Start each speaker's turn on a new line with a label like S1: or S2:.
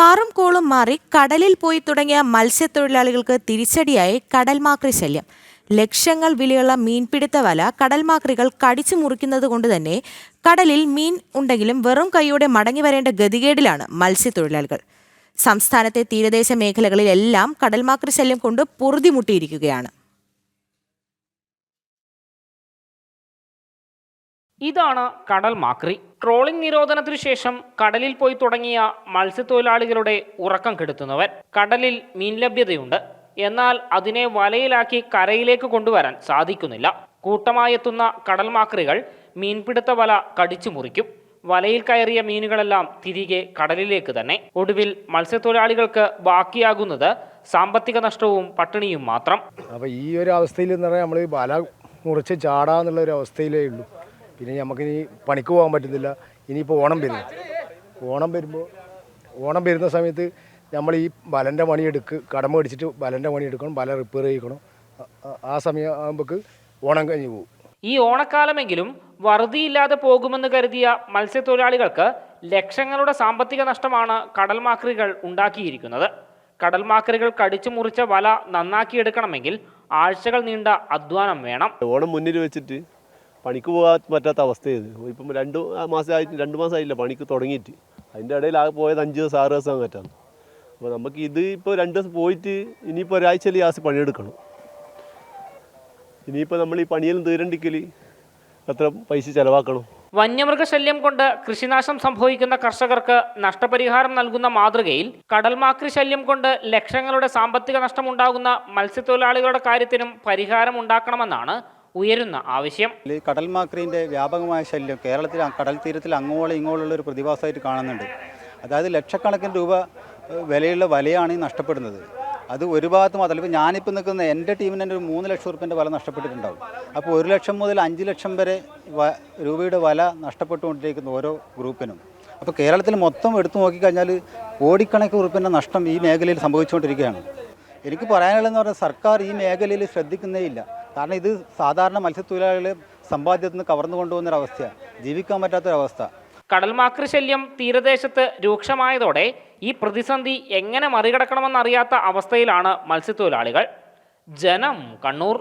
S1: കാറും കോളും മാറി കടലിൽ പോയി തുടങ്ങിയ മത്സ്യത്തൊഴിലാളികൾക്ക് തിരിച്ചടിയായി കടൽമാക്രി ശല്യം. ലക്ഷങ്ങൾ വിലയുള്ള മീൻപിടുത്ത വല കടൽമാക്രികൾ കടിച്ചു മുറിക്കുന്നത് കൊണ്ട് തന്നെ കടലിൽ മീൻ ഉണ്ടെങ്കിലും വെറും കൈയോടെ മടങ്ങി വരേണ്ട ഗതികേടിലാണ് മത്സ്യത്തൊഴിലാളികൾ. സംസ്ഥാനത്തെ തീരദേശ മേഖലകളിലെല്ലാം കടൽമാക്രി ശല്യം കൊണ്ട് പൊറുതിമുട്ടിയിരിക്കുകയാണ്.
S2: ഇതാണ് കടൽ മാക്രി. ട്രോളിംഗ് നിരോധനത്തിനു ശേഷം കടലിൽ പോയി തുടങ്ങിയ മത്സ്യത്തൊഴിലാളികളുടെ ഉറക്കം കെടുത്തുന്നവൻ കടലിൽ മീൻ ലഭ്യതയുണ്ട്. എന്നാൽ അതിനെ വലയിലാക്കി കരയിലേക്ക് കൊണ്ടുവരാൻ സാധിക്കുന്നില്ല. കൂട്ടമായെത്തുന്ന കടൽ മാക്രികൾ മീൻപിടുത്ത വല കടിച്ചു മുറിക്കും. വലയിൽ കയറിയ മീനുകളെല്ലാം തിരികെ കടലിലേക്ക് തന്നെ. ഒടുവിൽ മത്സ്യത്തൊഴിലാളികൾക്ക് ബാക്കിയാകുന്നത് സാമ്പത്തിക നഷ്ടവും പട്ടിണിയും മാത്രം.
S3: അപ്പോൾ ഈ ഒരു അവസ്ഥയിൽ നമ്മൾ വല മുറിച്ച് ചാടാന്നുള്ള ഒരു അവസ്ഥയിലേ ഉള്ളൂ. പിന്നെ നമുക്കിനി പണിക്ക് പോകാൻ പറ്റുന്നില്ല. ഇനിയിപ്പോൾ ഓണം വരുന്നു ഓണം വരുമ്പോൾ ഓണം വരുന്ന സമയത്ത് നമ്മൾ ഈ വലന്റെ പണി എടുക്കുക കടം മേടിച്ചിട്ട് വലന്റെ പണി എടുക്കണം വല റിപ്പയർ ചെയ്യിക്കണം. ആ- സമയം ആകുമ്പോൾക്ക് ഓണം കഴിഞ്ഞ് പോകും
S2: ഈ ഓണക്കാലമെങ്കിലും വറുതിയില്ലാതെ പോകുമെന്ന് കരുതിയ മത്സ്യത്തൊഴിലാളികൾക്ക് ലക്ഷങ്ങളുടെ സാമ്പത്തിക നഷ്ടമാണ് കടൽമാക്രികൾ ഉണ്ടാക്കിയിരിക്കുന്നത്. കടൽമാക്രികൾ കടിച്ചു മുറിച്ച വല നന്നാക്കിയെടുക്കണമെങ്കിൽ ആഴ്ചകൾ നീണ്ട അധ്വാനം വേണം.
S4: ഓണം മുന്നിൽ വെച്ചിട്ട് പണിക്ക് പോകാൻ പറ്റാത്ത അവസ്ഥയത് ഇപ്പം രണ്ട് മാസമായിട്ട് രണ്ട് മാസമായില്ല പണിക്ക് തുടങ്ങിയിട്ട്. അതിന്റെ ഇടയിൽ ആകെ പോയത് അഞ്ച് ദിവസം ആറ് ദിവസം പറ്റാന്ന് അപ്പോൾ നമുക്ക് ഇത് ഇപ്പോൾ രണ്ട് ദിവസം പോയിട്ട് ഇനിയിപ്പോൾ ഒരാഴ്ചയിൽ ഗ്യാസ് പണിയെടുക്കണം. ഇനിയിപ്പോൾ നമ്മൾ ഈ പണിയെല്ലാം തീരണ്ടിക്കൽ എത്ര പൈസ ചിലവാക്കണം.
S2: വന്യമൃഗശല്യം കൊണ്ട് കൃഷിനാശം സംഭവിക്കുന്ന കർഷകർക്ക് നഷ്ടപരിഹാരം നൽകുന്ന മാതൃകയിൽ കടൽമാക്രി ശല്യം കൊണ്ട് ലക്ഷങ്ങളുടെ സാമ്പത്തിക നഷ്ടമുണ്ടാകുന്ന മത്സ്യത്തൊഴിലാളികളുടെ കാര്യത്തിനും പരിഹാരം ഉണ്ടാക്കണമെന്നാണ് ഉയരുന്ന ആവശ്യം.
S5: കടൽ മാക്രീന്റെ വ്യാപകമായ ശല്യം കേരളത്തിൽ കടൽ തീരത്തിൽ അങ്ങോളം ഇങ്ങോളമുള്ള ഒരു പ്രതിഭാസമായിട്ട് കാണുന്നുണ്ട്. അതായത് ലക്ഷക്കണക്കിന് രൂപ വിലയുള്ള വലയാണ് നഷ്ടപ്പെടുന്നത്. അത് ഒരു ഭാഗത്ത് മാത്രമല്ല ഇപ്പോൾ ഞാനിപ്പോൾ നിൽക്കുന്ന എന്റെ ടീമിന് തന്നെ ഒരു മൂന്ന് ലക്ഷം റുപ്യന്റെ വല നഷ്ടപ്പെട്ടിട്ടുണ്ടാവും. അപ്പോൾ ഒരു ലക്ഷം മുതൽ അഞ്ച് ലക്ഷം വരെ രൂപയുടെ വല നഷ്ടപ്പെട്ടുകൊണ്ടിരിക്കുന്ന ഓരോ ഗ്രൂപ്പിനും. അപ്പോൾ കേരളത്തിൽ മൊത്തം എടുത്തു നോക്കിക്കഴിഞ്ഞാൽ കോടിക്കണക്കിന് റുപ്യന്റെ നഷ്ടം ഈ മേഖലയിൽ സംഭവിച്ചുകൊണ്ടിരിക്കുകയാണ്. എനിക്ക് പറയാനുള്ളതെന്ന് പറഞ്ഞാൽ സർക്കാർ ഈ മേഖലയിൽ ശ്രദ്ധിക്കുന്നേ ഇല്ല. കാരണം ഇത് സാധാരണ മത്സ്യത്തൊഴിലാളികളെ സമ്പാദ്യത്തിൽ നിന്ന് കവർന്നു കൊണ്ടുപോകുന്നൊരവസ്ഥയാണ് ജീവിക്കാൻ പറ്റാത്തൊരവസ്ഥ
S2: കടൽമാക്രി ശല്യം തീരദേശത്ത് രൂക്ഷമായതോടെ ഈ പ്രതിസന്ധി എങ്ങനെ മറികടക്കണമെന്നറിയാത്ത അവസ്ഥയിലാണ് മത്സ്യത്തൊഴിലാളികൾ. ജനം കണ്ണൂർ.